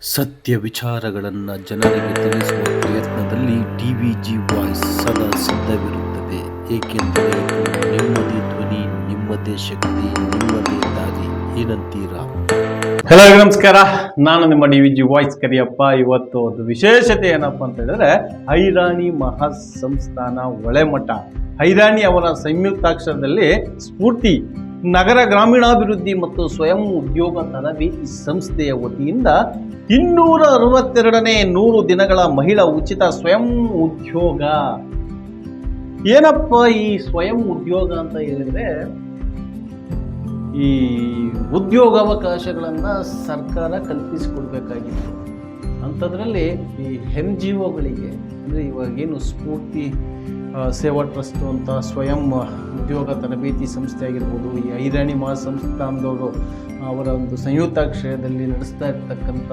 ಸತ್ಯ ವಿಚಾರಗಳನ್ನು ಜನರಿಗೆ ತಿಳಿಸುವ ಪ್ರಯತ್ನದಲ್ಲಿ ಟಿ ವಿ ಜಿ ವಾಯ್ಸ್ ಸದಾ ಸಿದ್ಧವಿರುತ್ತದೆ. ಏಕೆಂದರೆ ನಿಮ್ಮದೇ ಧ್ವನಿ, ನಿಮ್ಮದೇ ಶಕ್ತಿ, ನಿಮ್ಮದೇ ದಾರಿ. ಏನಂತೀರಾ? ಹಲೋ ನಮಸ್ಕಾರ. ನಾನು ನಿಮ್ಮ D V G voice Kariyappa. ಇವತ್ತು ಒಂದು ವಿಶೇಷತೆ ಏನಪ್ಪ ಅಂತ ಹೇಳಿದ್ರೆ ಐರಾಣಿ ಮಹಾ ಸಂಸ್ಥಾನ ಒಳೆಮಠ. ಐರಾಣಿ ಅವರ ಸಂಯುಕ್ತಾಕ್ಷರದಲ್ಲಿ ಸ್ಫೂರ್ತಿ, ನಗರ ಗ್ರಾಮೀಣಾಭಿವೃದ್ಧಿ ಮತ್ತು ಸ್ವಯಂ ಉದ್ಯೋಗ ತರಬೇತಿ ಸಂಸ್ಥೆಯ ವತಿಯಿಂದ ಇನ್ನೂರ ಅರವತ್ತೆರಡನೇ ನೂರು ದಿನಗಳ ಮಹಿಳಾ ಉಚಿತ ಸ್ವಯಂ ಉದ್ಯೋಗ. ಏನಪ್ಪ ಈ ಸ್ವಯಂ ಉದ್ಯೋಗ ಅಂತ ಹೇಳಿದ್ರೆ, ಈ ಉದ್ಯೋಗಾವಕಾಶಗಳನ್ನು ಸರ್ಕಾರ ಕಲ್ಪಿಸಿಕೊಡ್ಬೇಕಾಗಿತ್ತು. ಅಂಥದ್ರಲ್ಲಿ ಈ ಎನ್ ಜಿ ಒಗಳಿಗೆ, ಅಂದರೆ ಇವಾಗೇನು ಸ್ಫೂರ್ತಿ ಸೇವಾ ಟ್ರಸ್ಟು ಅಂತ ಸ್ವಯಂ ಉದ್ಯೋಗ ತರಬೇತಿ ಸಂಸ್ಥೆ ಆಗಿರ್ಬೋದು ಈ ಐರಾಣಿ ಮಹಾಸಂಸ್ಥಾನದವರು ಅವರ ಒಂದು ಸಂಯುಕ್ತಾಕ್ಷಯದಲ್ಲಿ ನಡೆಸ್ತಾ ಇರ್ತಕ್ಕಂಥ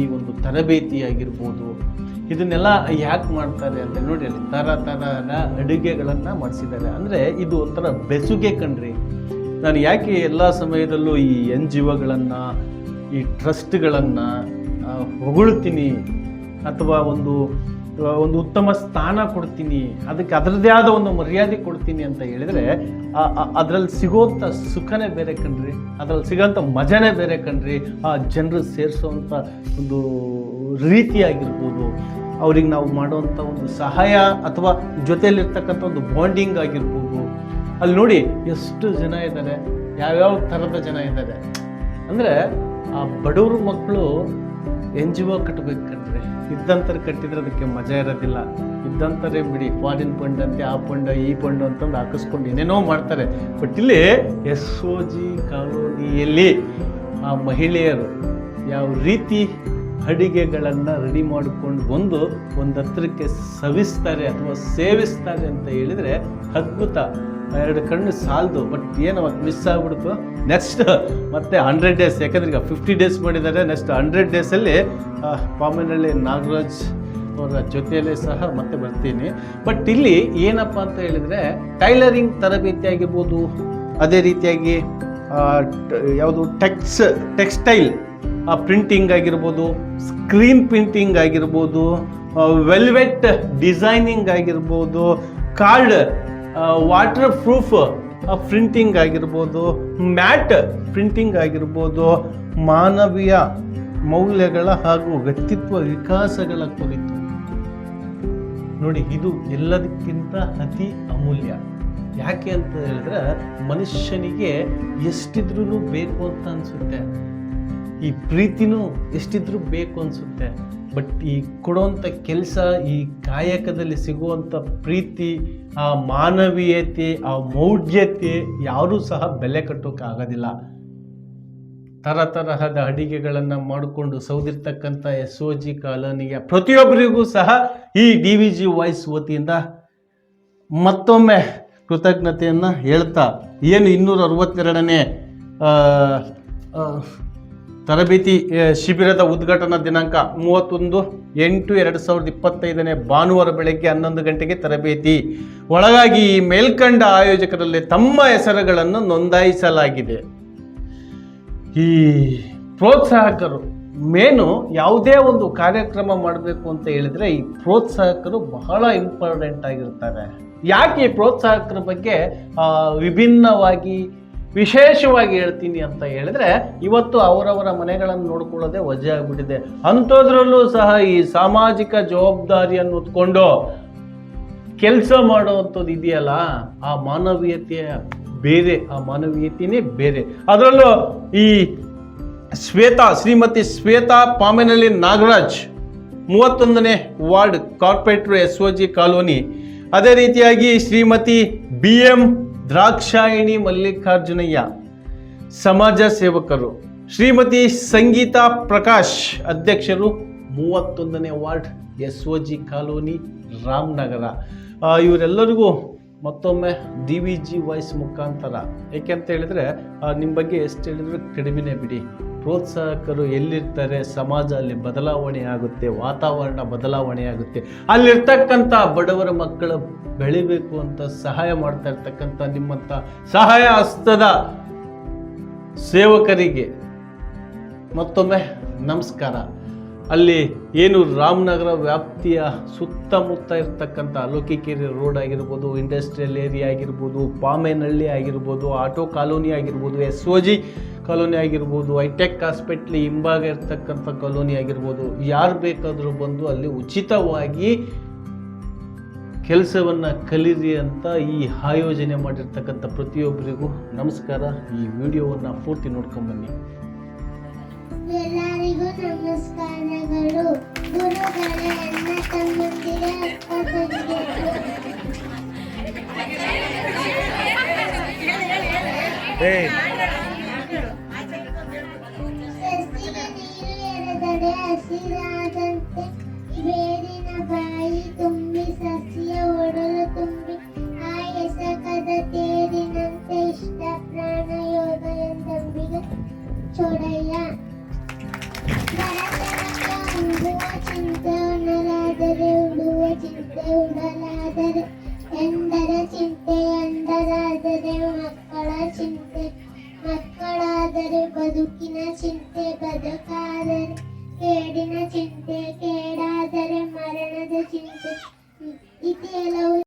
ಈ ಒಂದು ತರಬೇತಿ ಆಗಿರ್ಬೋದು ಇದನ್ನೆಲ್ಲ ಯಾಕೆ ಮಾಡ್ತಾರೆ ಅಂತ ನೋಡಿ, ಅಲ್ಲಿ ಥರ ಥರದ ಅಡುಗೆಗಳನ್ನು ಮಾಡಿಸಿದ್ದಾರೆ. ಅಂದರೆ ಇದು ಒಂಥರ ಬೆಸುಗೆ ಕಣ್ರಿ. ನಾನು ಯಾಕೆ ಎಲ್ಲ ಸಮಯದಲ್ಲೂ ಈ ಎನ್ ಜಿ ಒಗಳನ್ನು ಈ ಟ್ರಸ್ಟ್ಗಳನ್ನು ಹೊಗಳ್ತೀನಿ? ಅಥವಾ ಒಂದು ಒಂದು ಉತ್ತಮ ಸ್ಥಾನ ಕೊಡ್ತೀನಿ, ಅದಕ್ಕೆ ಅದರದ್ದೇ ಆದ ಒಂದು ಮರ್ಯಾದೆ ಕೊಡ್ತೀನಿ ಅಂತ ಹೇಳಿದರೆ ಅದರಲ್ಲಿ ಸಿಗೋಂಥ ಸುಖನೇ ಬೇರೆ ಕಣ್ರಿ. ಅದರಲ್ಲಿ ಸಿಗೋಂಥ ಮಜನೇ ಬೇರೆ ಕಣ್ರಿ. ಆ, ಜನರು ಸೇರಿಸೋವಂಥ ಒಂದು ರೀತಿಯಾಗಿರ್ಬೋದು. ಅವ್ರಿಗೆ ನಾವು ಮಾಡುವಂಥ ಒಂದು ಸಹಾಯ ಅಥವಾ ಜೊತೆಯಲ್ಲಿರ್ತಕ್ಕಂಥ ಒಂದು ಬಾಂಡಿಂಗ್ ಆಗಿರ್ಬೋದು. ಅಲ್ಲಿ ನೋಡಿ ಎಷ್ಟು ಜನ ಇದ್ದಾರೆ, ಯಾವ್ಯಾವ ಥರದ ಜನ ಇದ್ದಾರೆ. ಅಂದರೆ ಆ ಬಡವ್ರ ಮಕ್ಕಳು ಎನ್ ಜಿ ಒ ಕಟ್ಟಬೇಕು ಕಣ್ರಿ ಇದ್ದಂತರ ಕಟ್ಟಿದ್ರೆ ಅದಕ್ಕೆ ಮಜಾ ಇರೋದಿಲ್ಲ. ಇದ್ದಂತಾರೆ ಬಿಡಿ, ಫಾರಿನ್ ಫಂಡ್ ಅಂತೆ ಆ ಪಂಡ, ಈ ಫಂಡ್ ಅಂತಂದು ಹಾಕಿಸ್ಕೊಂಡು ಏನೇನೋ ಮಾಡ್ತಾರೆ. ಬಟ್ ಇಲ್ಲಿ ಎಸ್ ಒ ಜಿ ಕಾಲೋನಿಯಲ್ಲಿ ಆ ಮಹಿಳೆಯರು ಯಾವ ರೀತಿ ಅಡಿಗೆಗಳನ್ನು ರೆಡಿ ಮಾಡಿಕೊಂಡು ಬಂದು ಒಂದು ಹತ್ರಕ್ಕೆ ಸವಿಸ್ತಾರೆ ಅಥವಾ ಸೇವಿಸ್ತಾರೆ ಅಂತ ಹೇಳಿದರೆ ಅದ್ಭುತ. ಎರಡು ಕಣ್ಣು ಸಾಲದು ಬಟ್ ಏನು ಅವತ್ತು ಮಿಸ್ ಆಗ್ಬಿಡ್ತು. ನೆಕ್ಸ್ಟ್ ಮತ್ತೆ ಹಂಡ್ರೆಡ್ ಡೇಸ್ ಯಾಕಂದ್ರೆ ಈಗ ಫಿಫ್ಟಿ ಡೇಸ್ ಮಾಡಿದ್ದಾರೆ. ನೆಕ್ಸ್ಟ್ ಹಂಡ್ರೆಡ್ ಡೇಸಲ್ಲಿ ಪಾಮನಹಳ್ಳಿ ನಾಗರಾಜ್ ಅವರ ಜೊತೆಯಲ್ಲೇ ಸಹ ಮತ್ತೆ ಬರ್ತೀನಿ. ಬಟ್ ಇಲ್ಲಿ ಏನಪ್ಪ ಅಂತ ಹೇಳಿದರೆ ಟೈಲರಿಂಗ್ ತರಬೇತಿ ಆಗಿರ್ಬೋದು ಅದೇ ರೀತಿಯಾಗಿ ಯಾವುದು ಟೆಕ್ಸ್ ಟೆಕ್ಸ್ಟೈಲ್ ಪ್ರಿಂಟಿಂಗ್ ಆಗಿರ್ಬೋದು ಸ್ಕ್ರೀನ್ ಪ್ರಿಂಟಿಂಗ್ ಆಗಿರ್ಬೋದು ವೆಲ್ವೆಟ್ ಡಿಸೈನಿಂಗ್ ಆಗಿರ್ಬೋದು ಕಾರ್ಡ್ ವಾಟರ್ ಪ್ರೂಫ್ ಪ್ರಿಂಟಿಂಗ್ ಆಗಿರ್ಬೋದು, ಮ್ಯಾಟ್ ಪ್ರಿಂಟಿಂಗ್ ಆಗಿರ್ಬೋದು, ಮಾನವೀಯ ಮೌಲ್ಯಗಳ ಹಾಗೂ ವ್ಯಕ್ತಿತ್ವ ವಿಕಾಸಗಳ ಕುರಿತು. ನೋಡಿ, ಇದು ಎಲ್ಲದಕ್ಕಿಂತ ಅತಿ ಅಮೂಲ್ಯ. ಯಾಕೆ ಅಂತ ಹೇಳಿದ್ರೆ, ಮನುಷ್ಯನಿಗೆ ಎಷ್ಟಿದ್ರೂ ಬೇಕು ಅಂತ ಅನಿಸುತ್ತೆ. ಈ ಪ್ರೀತಿನೂ ಎಷ್ಟಿದ್ರೂ ಬೇಕು ಅನಿಸುತ್ತೆ. ಬಟ್ ಈ ಕೊಡುವಂಥ ಕೆಲಸ, ಈ ಕಾಯಕದಲ್ಲಿ ಸಿಗುವಂಥ ಪ್ರೀತಿ, ಆ ಮಾನವೀಯತೆ, ಆ ಮೌಢ್ಯತೆ ಯಾರೂ ಸಹ ಬೆಲೆ ಕಟ್ಟೋಕ್ಕಾಗೋದಿಲ್ಲ. ಥರ ತರಹದ ಅಡಿಗೆಗಳನ್ನು ಮಾಡಿಕೊಂಡು ಸೌದಿರ್ತಕ್ಕಂಥ ಎಸ್ ಒ ಜಿ ಕಾಲೋನಿಯ ಪ್ರತಿಯೊಬ್ಬರಿಗೂ ಸಹ ಈ ಡಿ ವಿ ಜಿ ವಾಯ್ಸ್ ವತಿಯಿಂದ ಮತ್ತೊಮ್ಮೆ ಕೃತಜ್ಞತೆಯನ್ನು ಹೇಳ್ತಾ, ಏನು ಇನ್ನೂರ ಅರವತ್ತೆರಡನೇ ತರಬೇತಿ ಶಿಬಿರದ ಉದ್ಘಾಟನಾ ದಿನಾಂಕ ಮೂವತ್ತೊಂದು, ಎಂಟು ಎರಡು ಸಾವಿರದ ಇಪ್ಪತ್ತೈದನೇ ಭಾನುವಾರ ಬೆಳಗ್ಗೆ ಹನ್ನೊಂದು ಗಂಟೆಗೆ ತರಬೇತಿ. ಒಳಗಾಗಿ ಈ ಮೇಲ್ಕಂಡ ಆಯೋಜಕರಲ್ಲಿ ತಮ್ಮ ಹೆಸರುಗಳನ್ನು ನೋಂದಾಯಿಸಲಾಗಿದೆ. ಈ ಪ್ರೋತ್ಸಾಹಕರು, ಮೇನು ಯಾವುದೇ ಒಂದು ಕಾರ್ಯಕ್ರಮ ಮಾಡಬೇಕು ಅಂತ ಹೇಳಿದ್ರೆ ಈ ಪ್ರೋತ್ಸಾಹಕರು ಬಹಳ ಇಂಪಾರ್ಟೆಂಟ್ ಆಗಿರ್ತಾರೆ. ಯಾಕೆ ಈ ಪ್ರೋತ್ಸಾಹಕರ ಬಗ್ಗೆ ವಿಭಿನ್ನವಾಗಿ ವಿಶೇಷವಾಗಿ ಹೇಳ್ತೀನಿ ಅಂತ ಹೇಳಿದ್ರೆ ಇವತ್ತು ಅವರವರ ಮನೆಗಳನ್ನು ನೋಡ್ಕೊಳ್ಳೋದೆ ವಜೆ ಆಗ್ಬಿಟ್ಟಿದೆ. ಅಂಥದ್ರಲ್ಲೂ ಸಹ ಈ ಸಾಮಾಜಿಕ ಜವಾಬ್ದಾರಿಯನ್ನು ಹೊತ್ಕೊಂಡು ಕೆಲಸ ಮಾಡುವಂಥದ್ದು ಇದೆಯಲ್ಲ, ಆ ಮಾನವೀಯತೆಯ ಬೇರೆ, ಆ ಮಾನವೀಯತೆಯೇ ಬೇರೆ. ಅದರಲ್ಲೂ ಈ ಶ್ವೇತಾ, ಶ್ರೀಮತಿ ಶ್ವೇತಾ ಪಾಮೇನಹಳ್ಳಿ ನಾಗರಾಜ್, ಮೂವತ್ತೊಂದನೇ ward corporator S O G colony. ಅದೇ ರೀತಿಯಾಗಿ ಶ್ರೀಮತಿ ಬಿ ಎಂ ದ್ರಾಕ್ಷಾಯಿಣಿ ಮಲ್ಲಿಕಾರ್ಜುನಯ್ಯ, ಸಮಾಜ ಸೇವಕರು, ಶ್ರೀಮತಿ ಸಂಗೀತಾ ಪ್ರಕಾಶ್ ಅಧ್ಯಕ್ಷರು, ಮೂವತ್ತೊಂದನೇ ward S O G colony, Ramanagara. ಇವರೆಲ್ಲರಿಗೂ ಮತ್ತೊಮ್ಮೆ ಡಿ ವಿ ಜಿ ವಾಯ್ಸ್ ಮುಖಾಂತರ. ಏಕೆಂತ ಹೇಳಿದರೆ ನಿಮ್ಮ ಬಗ್ಗೆ ಎಷ್ಟು ಹೇಳಿದ್ರು ಕಡಿಮೆನೇ ಬಿಡಿ. ಪ್ರೋತ್ಸಾಹಕರು ಎಲ್ಲಿರ್ತಾರೆ? ಸಮಾಜ ಅಲ್ಲಿ ಬದಲಾವಣೆ ಆಗುತ್ತೆ, ವಾತಾವರಣ ಬದಲಾವಣೆ ಆಗುತ್ತೆ. ಅಲ್ಲಿರ್ತಕ್ಕಂಥ ಬಡವರ ಮಕ್ಕಳು ಬೆಳಿಬೇಕು ಅಂತ ಸಹಾಯ ಮಾಡ್ತಾ ಇರ್ತಕ್ಕಂಥ ನಿಮ್ಮಂಥ ಸಹಾಯ ಹಸ್ತದ ಸೇವಕರಿಗೆ ಮತ್ತೊಮ್ಮೆ ನಮಸ್ಕಾರ. ಅಲ್ಲಿ ಏನು ರಾಮನಗರ ವ್ಯಾಪ್ತಿಯ ಸುತ್ತಮುತ್ತ ಇರ್ತಕ್ಕಂಥ ಅಲೋಕಿಕೆರೆ ರೋಡ್ ಆಗಿರ್ಬೋದು ಇಂಡಸ್ಟ್ರಿಯಲ್ ಏರಿಯಾ ಆಗಿರ್ಬೋದು, ಪಾಮೇನಹಳ್ಳಿ ಆಗಿರ್ಬೋದು, ಆಟೋ ಕಾಲೋನಿ ಆಗಿರ್ಬೋದು, ಎಸ್ ಒ ಜಿ ಕಾಲೋನಿ ಆಗಿರ್ಬೋದು ಐಟೆಕ್ ಹಾಸ್ಪಿಟ್ಲ್ ಹಿಂಭಾಗ ಇರ್ತಕ್ಕಂಥ ಕಾಲೋನಿ ಆಗಿರ್ಬೋದು ಯಾರು ಬೇಕಾದರೂ ಬಂದು ಅಲ್ಲಿ ಉಚಿತವಾಗಿ ಕೆಲಸವನ್ನು ಕಲೀರಿ ಅಂತ ಈ ಆಯೋಜನೆ ಮಾಡಿರ್ತಕ್ಕಂಥ ಪ್ರತಿಯೊಬ್ಬರಿಗೂ ನಮಸ್ಕಾರ. ಈ ವಿಡಿಯೋವನ್ನು ಪೂರ್ತಿ ನೋಡ್ಕೊಂಬನ್ನಿ ಎಲ್ಲರಿಗೂ ನಮಸ್ಕಾರಗಳು. ಗುರುಗಳೇ ಅಣ್ಣ ತಮ್ಮಂದಿರ ಅಕ್ಕ ತಂಗಿಯರು ಹಸಿರಾದಂತೆ ಬೇರಿನ ಬಾಯಿ ತುಂಬಿ ಸಸ್ಯ ಒಡಲು ತುಂಬಿ ಆ ಎಸಕದ ತೇರಿನಂತೆ ಇಷ್ಟ ಪ್ರಾಣ ಯೋಗ ಎಂದಂಬಿಗೆ ಚೊಡೆಯ ಭರತನಕ ಉಡುವ ಚಿಂತೆ ಉಣಲಾದರೆ ಉಡುವ ಚಿಂತೆ ಉಡಲಾದರೆ ಎಂದರ ಚಿಂತೆ ಎಂದರಾದರೆ ಮಕ್ಕಳ ಚಿಂತೆ ಮಕ್ಕಳಾದರೆ ಬದುಕಿನ ಚಿಂತೆ ಬದುಕಾದರೆ